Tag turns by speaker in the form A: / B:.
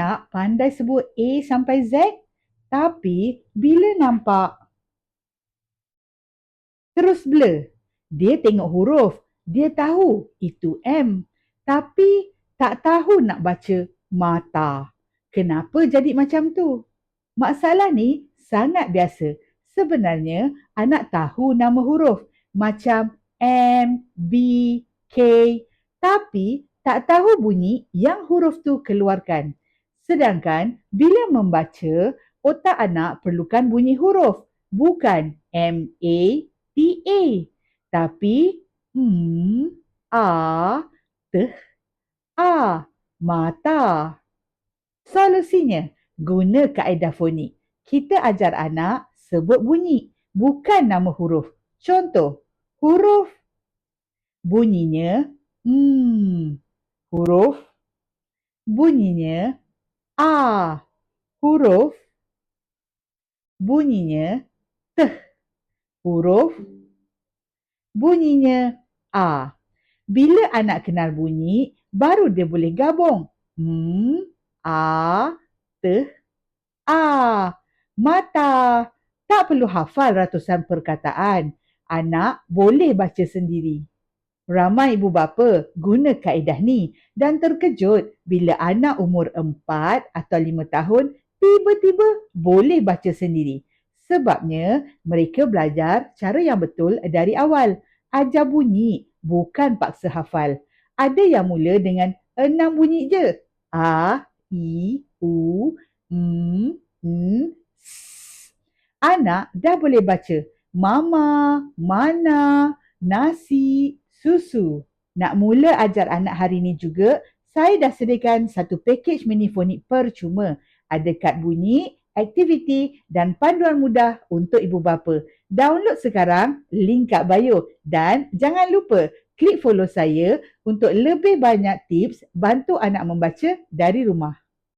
A: anak pandai sebut A sampai Z tapi bila nampak terus blur. Dia tengok huruf, dia tahu itu M tapi tak tahu nak baca mata. Kenapa jadi macam tu? Masalah ni sangat biasa. Sebenarnya anak tahu nama huruf macam M, B, K tapi tak tahu bunyi yang huruf tu keluarkan. Sedangkan bila membaca, otak anak perlukan bunyi huruf bukan M, A, T, A. Tapi hmm, A, T, A, mata. Solusinya, guna kaedah fonik. Kita ajar anak sebut bunyi, bukan nama huruf. Contoh, huruf bunyinya hmm, huruf bunyinya A. Huruf bunyinya T. Huruf bunyinya A. Bila anak kenal bunyi, baru dia boleh gabung. Hmm, A, T, A. Mata. Tak perlu hafal ratusan perkataan. Anak boleh baca sendiri. Ramai ibu bapa guna kaedah ni dan terkejut bila anak umur 4 atau 5 tahun tiba-tiba boleh baca sendiri. Sebabnya mereka belajar cara yang betul dari awal. Ajar bunyi, bukan paksa hafal. Ada yang mula dengan enam bunyi je. A, I, U, M, N, S. Anak dah boleh baca mama, mana, nasi, susu. Nak mula ajar anak hari ni juga, saya dah sediakan satu pakej minifonik percuma. Ada kad bunyi, aktiviti dan panduan mudah untuk ibu bapa. Download sekarang link kat bio dan jangan lupa klik follow saya untuk lebih banyak tips bantu anak membaca dari rumah.